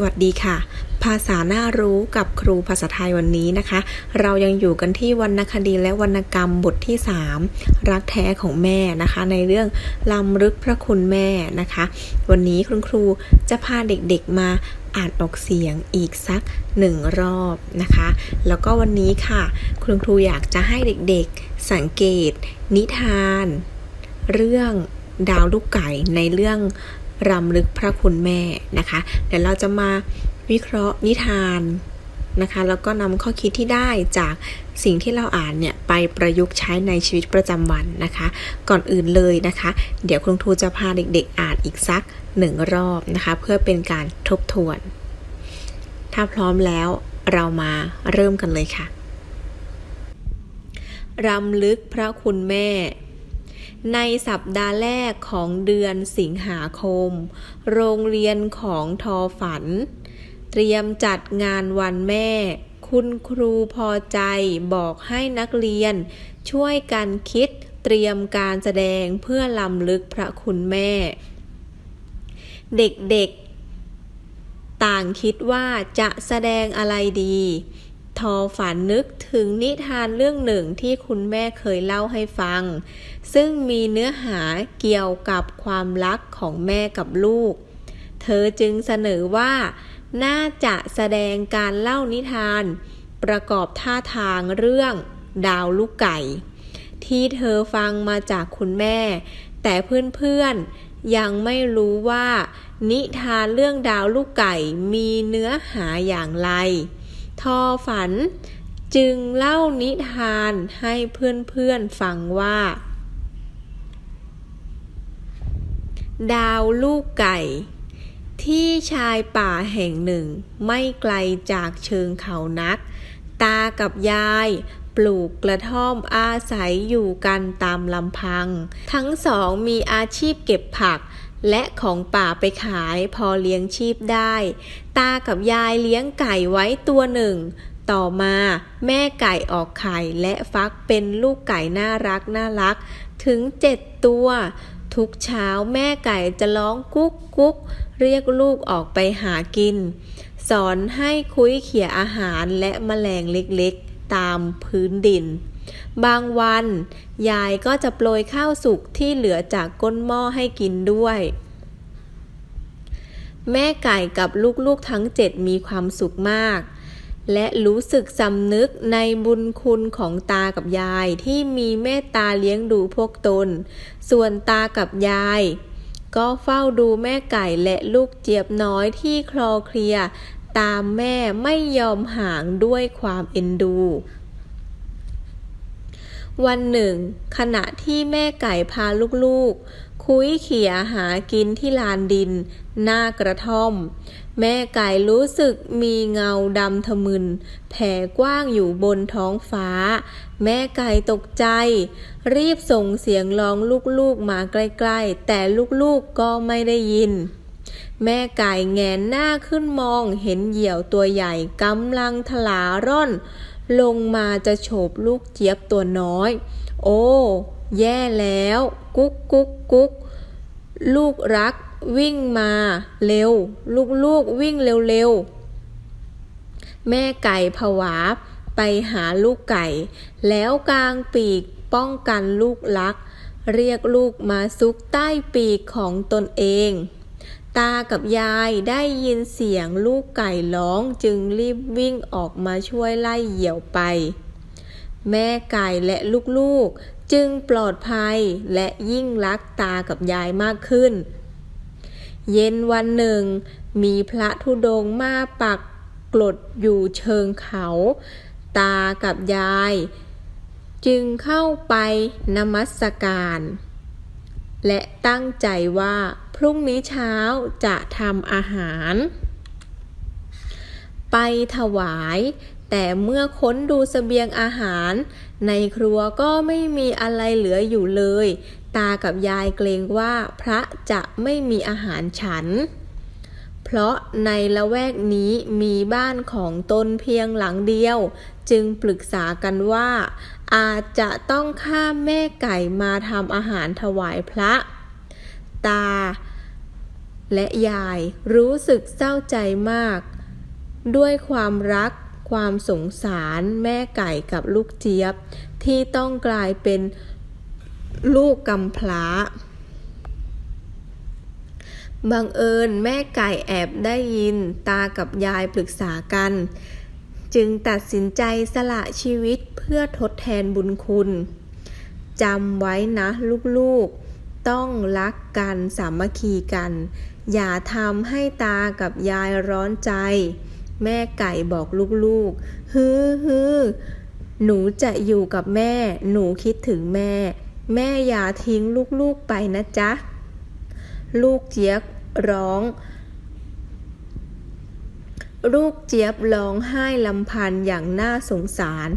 สวัสดีค่ะ ภาษาน่ารู้กับครูภาษาไทยวันนี้นะคะ เรายังอยู่กันที่วรรณคดีและวรรณกรรมบทที่ 3 รักแท้ของแม่นะคะ ในเรื่องลำลึกพระคุณแม่นะคะ วันนี้คุณครูจะพาเด็กๆมาอ่านออกเสียงอีกสักหนึ่งรอบนะคะ แล้วก็วันนี้ค่ะ คุณครูอยากจะให้เด็กๆสังเกต นิทาน เรื่องดาวลูกไก่ในเรื่อง รำลึกพระคุณแม่นะคะ เดี๋ยวเราจะมาวิเคราะห์นิทานนะคะ แล้วก็นำข้อคิดที่ได้จากสิ่งที่เราอ่านเนี่ยไปประยุกต์ใช้ในชีวิตประจำวันนะคะ ก่อนอื่นเลยนะคะ เดี๋ยวคุณครูจะพาเด็กๆ อ่านอีกสักหนึ่งรอบนะคะ เพื่อเป็นการทบทวน ถ้าพร้อมแล้วเรามาเริ่มกันเลยค่ะรำลึกพระคุณแม่ ในสัปดาห์แรกของเดือนสิงหาคม โรงเรียนของทอฝัน เตรียมจัดงานวันแม่ คุณครูพอใจบอกให้นักเรียน ช่วยกันคิดเตรียมการแสดงเพื่อลำลึกพระคุณแม่ เด็กๆ ต่างคิดว่าจะแสดงอะไรดี ทอฝันนึกถึงนิทานเรื่องหนึ่งที่คุณแม่เคยเล่าให้ฟัง ซึ่งมีเนื้อหาเกี่ยวกับความรักของแม่กับลูก เธอจึงเสนอว่า น่าจะแสดงการเล่านิทาน ประกอบท่าทางเรื่องดาวลูกไก่ ที่เธอฟังมาจากคุณแม่ แต่เพื่อนๆยังไม่รู้ว่า นิทานเรื่องดาวลูกไก่มีเนื้อหาอย่างไร ทอฝันจึงเล่านิทานให้เพื่อนๆฟังว่า ดาวลูกไก่ ที่ชายป่าแห่งหนึ่งไม่ไกลจากเชิงเขานัก ตากับยายปลูกกระท่อมอาศัยอยู่กันตามลำพัง ทั้งสองมีอาชีพเก็บผัก และของป่าไปขายพอเลี้ยงชีพได้ ตากับยายเลี้ยงไก่ไว้ตัวหนึ่ง ต่อมาแม่ไก่ออกไข่และฟักเป็นลูกไก่น่ารักน่ารัก ถึงเจ็ดตัว ทุกเช้าแม่ไก่จะร้องกุ๊กกุ๊กเรียกลูกออกไปหากิน สอนให้คุ้ยเขี่ยอาหารและแมลงเล็กๆ ตามพื้นดิน บางวัน ยายก็จะโปรยข้าวสุกที่เหลือจากก้นหม้อให้กินด้วย แม่ไก่กับลูกๆทั้งเจ็ดมีความสุขมาก และรู้สึกสำนึกในบุญคุณของตากับยายที่มีเมตตาเลี้ยงดูพวกตน ส่วนตากับยายก็เฝ้าดูแม่ไก่และลูกเจี๊ยบน้อยที่คลอเคลีย ตามแม่ไม่ยอมห่างด้วยความเอ็นดู วันหนึ่ง ขณะที่แม่ไก่พาลูกๆ คุยเขี่ยหากินที่ลานดิน หน้ากระท่อม แม่ไก่รู้สึกมีเงาดำทะมึน แผ่กว้างอยู่บนท้องฟ้า แม่ไก่ตกใจ รีบส่งเสียงร้องลูกๆมาใกล้ๆ แต่ลูกๆก็ไม่ได้ยินแม่ไก่แงนหน้าขึ้นมองเห็นเหยี่ยวตัวใหญ่กำลังถลาร่อน ลงมาจะโฉบลูกเจี๊ยบตัวน้อย โอ้ แย่แล้ว กุ๊กกุ๊กกุ๊กลูกรัก วิ่งมาเร็ว ลูกๆวิ่งเร็วๆ แม่ไก่ผวา ไปหาลูกไก่ แล้วกางปีกป้องกันลูกลัก เรียกลูกมาซุกใต้ปีกของตนเอง ตากับยายได้ยินเสียงลูกไก่ร้องจึงรีบวิ่งออกมาช่วยไล่เหยี่ยวไป แม่ไก่และลูกๆ จึงปลอดภัยและยิ่งรักตากับยายมากขึ้น เย็นวันหนึ่ง มีพระธุดงค์มาปักกลดอยู่เชิงเขา ตากับยาย จึงเข้าไปนมัสการ และตั้งใจว่าพรุ่งนี้เช้าจะทำอาหาร ไปถวาย แต่เมื่อค้นดูเสบียงอาหาร ในครัวก็ไม่มีอะไรเหลืออยู่เลย ตากับยายเกรงว่าพระจะไม่มีอาหารฉัน เพราะในละแวกนี้มีบ้านของตนเพียงหลังเดียว จึงปรึกษากันว่า อาจจะต้องข้ามแม่ไก่มาทำอาหารถวายพระ ตา และยายรู้สึกเศร้าใจมาก ด้วยความรักความสงสารแม่ไก่กับลูกเจี๊ยบ ที่ต้องกลายเป็นลูกกำพร้า บังเอิญแม่ไก่แอบได้ยินตากับยายปรึกษากัน จึงตัดสินใจสละชีวิตเพื่อทดแทนบุญคุณจำไว้นะลูกๆ ต้องรักกันสามัคคีกัน อย่าทำให้ตากับยายร้อนใจ แม่ไก่บอกลูกๆฮือฮือหนูจะอยู่กับแม่ หนูคิดถึงแม่ แม่อย่าทิ้งลูกๆไปนะจ๊ะ ลูกเจี๊ยบร้อง ลูกเจี๊ยบร้องไห้ลำพันอย่างน่าสงสาร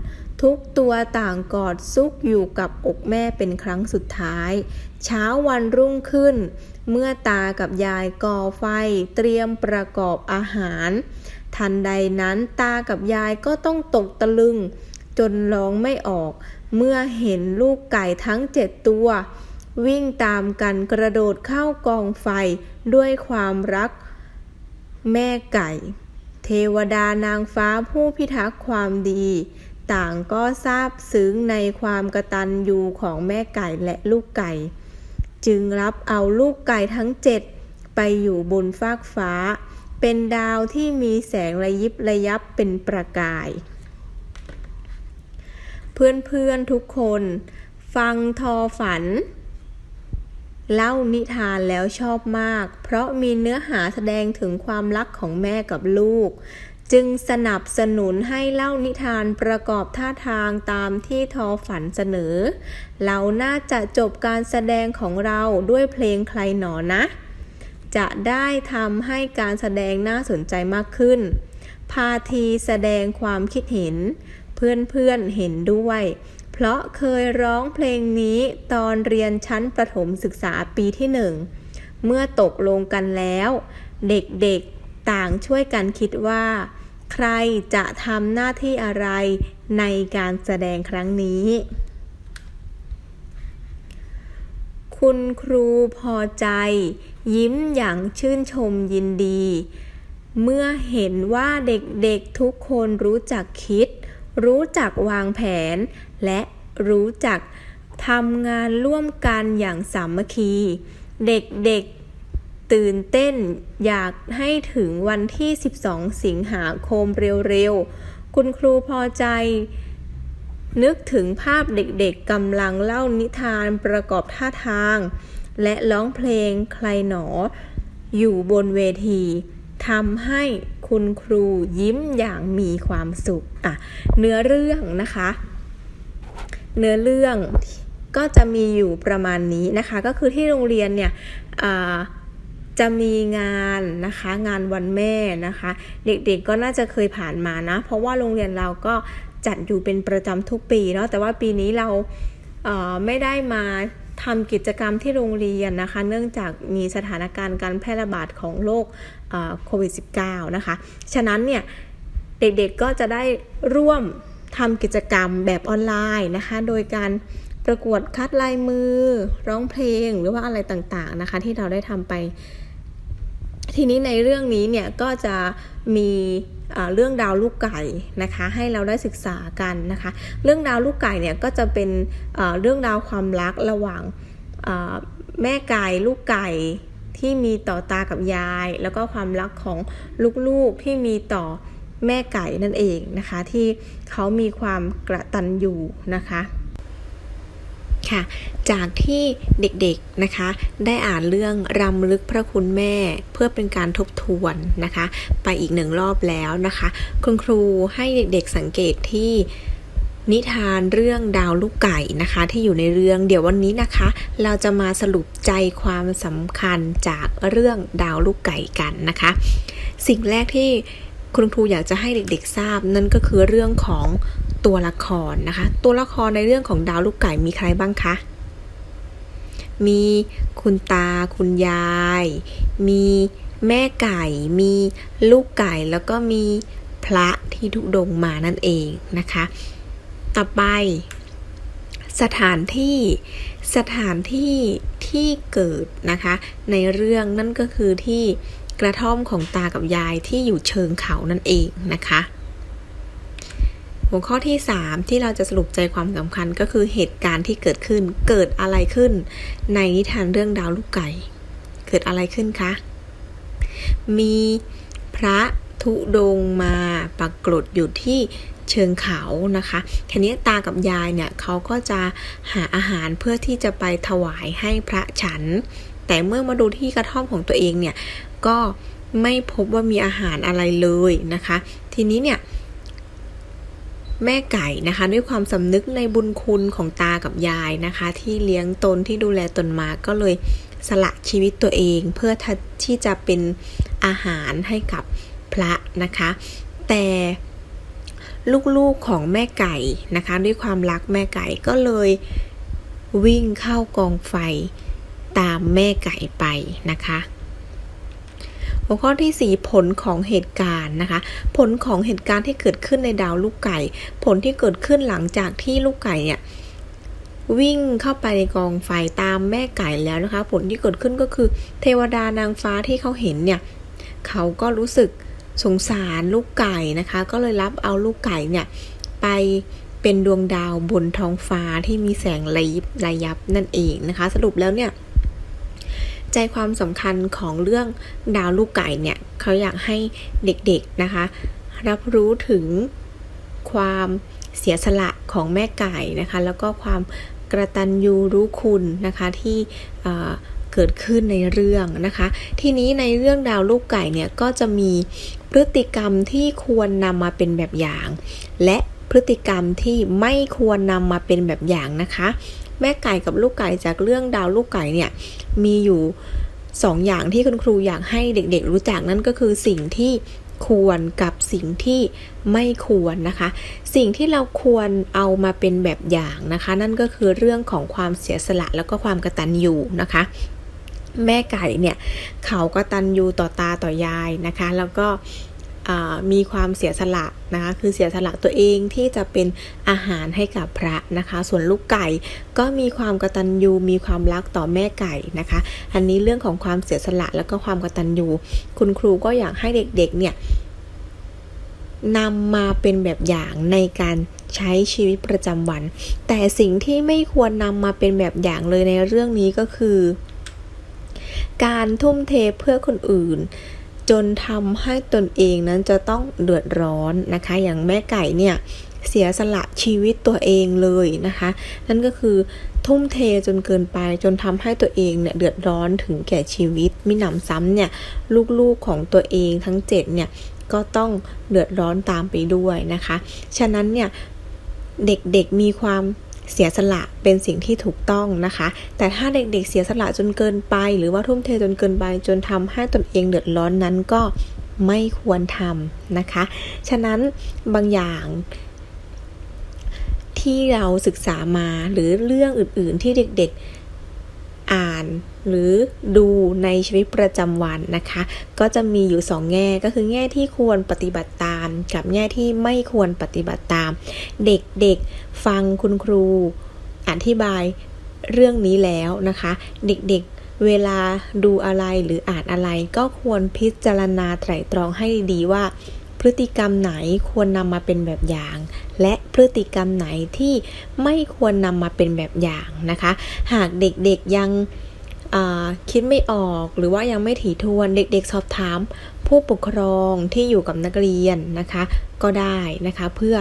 ทุกตัวต่างกอดซุกอยู่กับอกแม่เป็นครั้งสุดท้าย เช้าวันรุ่งขึ้น เมื่อตากับยายก่อไฟเตรียมประกอบอาหาร ทันใดนั้นตากับยายก็ต้องตกตะลึง จนร้องไม่ออก เมื่อเห็นลูกไก่ทั้งเจ็ดตัว วิ่งตามกันกระโดดเข้ากองไฟด้วยความรักแม่ไก่ เทวดานางฟ้าผู้พิทักษ์ความดี ต่างก็ทราบซึ้งในความกระตัญญูของแม่ไก่และลูกไก่ จึงรับเอาลูกไก่ทั้งเจ็ดไปอยู่บนฟากฟ้า เป็นดาวที่มีแสงระยิบระยับเป็นประกาย เพื่อนๆทุกคน ฟังทอฝัน เล่านิทานแล้วชอบมาก เพราะมีเนื้อหาแสดงถึงความรักของแม่กับลูก จึงสนับสนุนให้เล่านิทานประกอบท่าทางตามที่ทอฝันเสนอ เราน่าจะจบการแสดงของเราด้วยเพลงใครหนอนะ จะได้ทำให้การแสดงน่าสนใจมากขึ้น พาทีแสดงความคิดเห็น เพื่อนๆเห็นด้วย เพราะเคยร้องเพลงนี้ตอนเรียนชั้นประถมศึกษาปีที่หนึ่ง เมื่อตกลงกันแล้ว เด็กๆต่างช่วยกันคิดว่า ใครจะทำหน้าที่อะไรในการแสดงครั้งนี้ คุณครูพอใจ ยิ้มอย่างชื่นชมยินดี เมื่อเห็นว่าเด็กๆทุกคนรู้จักคิดรู้จักวางแผน และรู้จักทำงานร่วมกันอย่างสามัคคี เด็กๆตื่นเต้นอยากให้ถึงวันที่ 12 สิงหาคมเร็วๆ คุณครูพอใจ นึกถึงภาพเด็กๆกำลังเล่านิทานประกอบท่าทาง และร้องเพลงใครหนอ อยู่บนเวทีทำให้คุณครูยิ้มอย่างมีความสุขอะเนื้อเรื่องนะคะ เนื้อเรื่องก็จะมีอยู่ประมาณนี้นะคะ ก็คือที่โรงเรียนเนี่ยจะมีงานนะคะ งานวันแม่นะคะ เด็กๆก็น่าจะเคยผ่านมานะ เพราะว่าโรงเรียนเราก็จัดอยู่เป็นประจำทุกปีเนาะแต่ว่าปีนี้เราเไม่ได้มาทำกิจกรรมที่โรงเรียนนะคะ เนื่องจากมีสถานการณ์การแพร่ระบาดของโรคโควิด -19 นะคะ ฉะนั้นเนี่ยเด็กๆก็จะได้ร่วม ทำกิจกรรมแบบออนไลน์นะคะ โดยการประกวดคัดลายมือ ร้องเพลงหรือว่าอะไรต่างๆนะคะ ที่เราได้ทำไป ทีนี้ในเรื่องนี้เนี่ยก็จะมีเรื่องดาวลูกไก่นะคะให้เราได้ศึกษากันนะคะ เรื่องดาวลูกไก่เนี่ยก็จะเป็นเรื่องราวความรักระหว่างแม่ไก่ลูกไก่ที่มีต่อตากับยาย แล้วก็ความรักของลูกๆที่มีต่อ แม่ไก่นั่นเองนะคะ ที่เขามีความกระตันอยู่นะคะค่ะจากที่เด็กๆนะคะ ได้อ่านเรื่องรำลึกพระคุณแม่เพื่อเป็นการทบทวนนะคะ ไปอีกหนึ่งรอบแล้วนะคะ คุณครูให้เด็กๆสังเกตที่นิทานเรื่องดาวลูกไก่นะคะ ที่อยู่ในเรื่องเดี๋ยววันนี้นะคะ เราจะมาสรุปใจความสำคัญจากเรื่องดาวลูกไก่กันนะคะ สิ่งแรกที่ คุณครูอยากจะให้เด็กๆทราบ นั่นก็คือเรื่องของตัวละครนะคะ ตัวละครในเรื่องของดาวลูกไก่มีใครบ้างคะ มีคุณตา คุณยาย มีแม่ไก่ มีลูกไก่ แล้วก็มีพระที่ทุดงมานั่นเองนะคะ ต่อไป สถานที่ สถานที่ที่เกิดนะคะ ในเรื่องนั่นก็คือที่ กระท่อมของตากับยายที่อยู่เชิงเขานั่นเองนะคะหัวข้อที่ 3 ที่เราจะสรุปใจความสำคัญก็คือเหตุการณ์ที่เกิดขึ้นเกิดอะไรขึ้น ในนิทานเรื่องดาวลูกไก่ เกิดอะไรขึ้นคะ มีพระธุดงมาปรากฏอยู่ที่เชิงเขานะคะทีนี้ตากับยายเนี่ยเขาก็จะหาอาหารเพื่อที่จะไปถวายให้พระฉัน แต่เมื่อมาดูที่กระท่อมของตัวเองเนี่ย ก็ไม่พบว่ามีอาหารอะไรเลยนะคะ ทีนี้เนี่ยแม่ไก่นะคะด้วยความสำนึกในบุญคุณของตากับยายนะคะ ที่เลี้ยงตนที่ดูแลตนมาก็เลยสละชีวิตตัวเอง เพื่อที่จะเป็นอาหารให้กับพระนะคะ แต่ลูกๆของแม่ไก่นะคะ ด้วยความรักแม่ไก่ก็เลยวิ่งเข้ากองไฟตามแม่ไก่ไปนะคะ หัวข้อที่ 4 ผลของเหตุการณ์นะคะ ผลของเหตุการณ์ที่เกิดขึ้นในดาวลูกไก่ ผลที่เกิดขึ้นหลังจากที่ลูกไก่เนี่ยวิ่งเข้าไปในกองไฟตามแม่ไก่แล้วนะคะ ผลที่เกิดขึ้นก็คือ เทวดานางฟ้าที่เขาเห็นเนี่ยเขาก็รู้สึกสงสารลูกไก่นะคะ ก็เลยรับเอาลูกไก่เนี่ยไปเป็นดวงดาวบนท้องฟ้าที่มีแสงระยิบระยับนั่นเองนะคะ สรุปแล้วเนี่ย ใจความสำคัญของเรื่องดาวลูกไก่เนี่ยเขาอยากให้เด็กๆนะคะ รับรู้ถึงความเสียสละของแม่ไก่นะคะ แล้วก็ความกระตันยูรู้คุณนะคะที่เกิดขึ้นในเรื่องนะคะ ทีนี้ในเรื่องดาวลูกไก่เนี่ยก็จะมีพฤติกรรมที่ควรนำมาเป็นแบบอย่าง และพฤติกรรมที่ไม่ควรนำมาเป็นแบบอย่างนะคะ แม่ไก่กับลูกไก่จากเรื่องดาวลูกไก่เนี่ยมีอยู่สองอย่างที่คุณครูอยากให้เด็กๆ รู้จักนั่นก็คือสิ่งที่ควรกับสิ่งที่ไม่ควรนะคะ สิ่งที่เราควรเอามาเป็นแบบอย่างนะคะ นั่นก็คือเรื่องของความเสียสละแล้วก็ความกระตัญญูนะคะ แม่ไก่เนี่ยเขากตัญญูต่อตาต่อยายนะคะ แล้วก็ มีความเสียสละนะคะคือเสียสละตัวเองที่จะเป็นอาหารให้กับพระนะคะ ส่วนลูกไก่ก็มีความกตัญญูมีความรักต่อแม่ไก่นะคะ อันนี้เรื่องของความเสียสละแล้วก็ความกตัญญูคุณครูก็อยากให้เด็กๆเนี่ยนำมาเป็นแบบอย่างในการใช้ชีวิตประจำวัน แต่สิ่งที่ไม่ควรนำมาเป็นแบบอย่างเลยในเรื่องนี้ก็คือ การทุ่มเทเพื่อคนอื่น จนทำให้ตนเองนั้นจะต้องเดือดร้อนนะคะ อย่างแม่ไก่เนี่ยเสียสละชีวิตตัวเองเลยนะคะ นั่นก็คือทุ่มเทจนเกินไปจนทำให้ตัวเองเนี่ยเดือดร้อนถึงแก่ชีวิตมิหนำซ้ำเนี่ยลูกๆของตัวเองทั้ง7เนี่ยก็ต้องเดือดร้อนตามไปด้วยนะคะ ฉะนั้นเนี่ยเด็กๆมีความ เสียสละเป็นสิ่งที่ถูกต้องนะคะ แต่ถ้าเด็กๆเสียสละจนเกินไป หรือว่าทุ่มเทจนเกินไป จนทำให้ตนเองเดือดร้อนนั้นก็ไม่ควรทำนะคะ ฉะนั้นบางอย่างที่เราศึกษามาหรือเรื่องอื่นๆที่เด็กๆ อ่าน หรือดูในชีวิตประจำวันนะคะ ก็จะมีอยู่สองแง่ก็คือแง่ที่ควรปฏิบัติตาม กับแง่ที่ไม่ควรปฏิบัติตาม เด็กๆฟังคุณครูอธิบายเรื่องนี้แล้วนะคะ เด็กๆเวลาดูอะไรหรืออ่านอะไรก็ควรพิจารณาไตร่ตรองให้ดีว่า พฤติกรรมไหนควรนำมาเป็นแบบอย่าง และพฤติกรรมไหนที่ไม่ควรนำมาเป็นแบบอย่างนะคะ หากเด็กๆยังคิดไม่ออกหรือว่ายังไม่ถี่ถ้วนเด็กๆ สอบถาม ผู้ปกครองที่อยู่กับนักเรียนนะคะ ก็ได้นะคะเพื่อ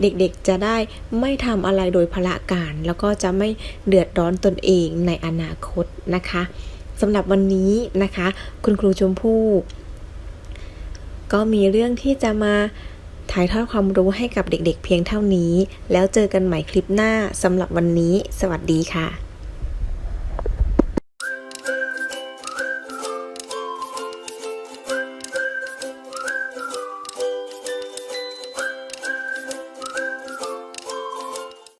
เด็กๆจะได้ไม่ทำอะไรโดยพละการ แล้วก็จะไม่เดือดร้อนตนเองในอนาคตนะคะสำหรับวันนี้นะคะ คุณครูชมพู่ ก็มีเรื่องที่จะมาถ่ายทอดความรู้ให้กับเด็กๆเพียงเท่านี้ แล้วเจอกันใหม่คลิปหน้าสำหรับวันนี้ สวัสดีค่ะ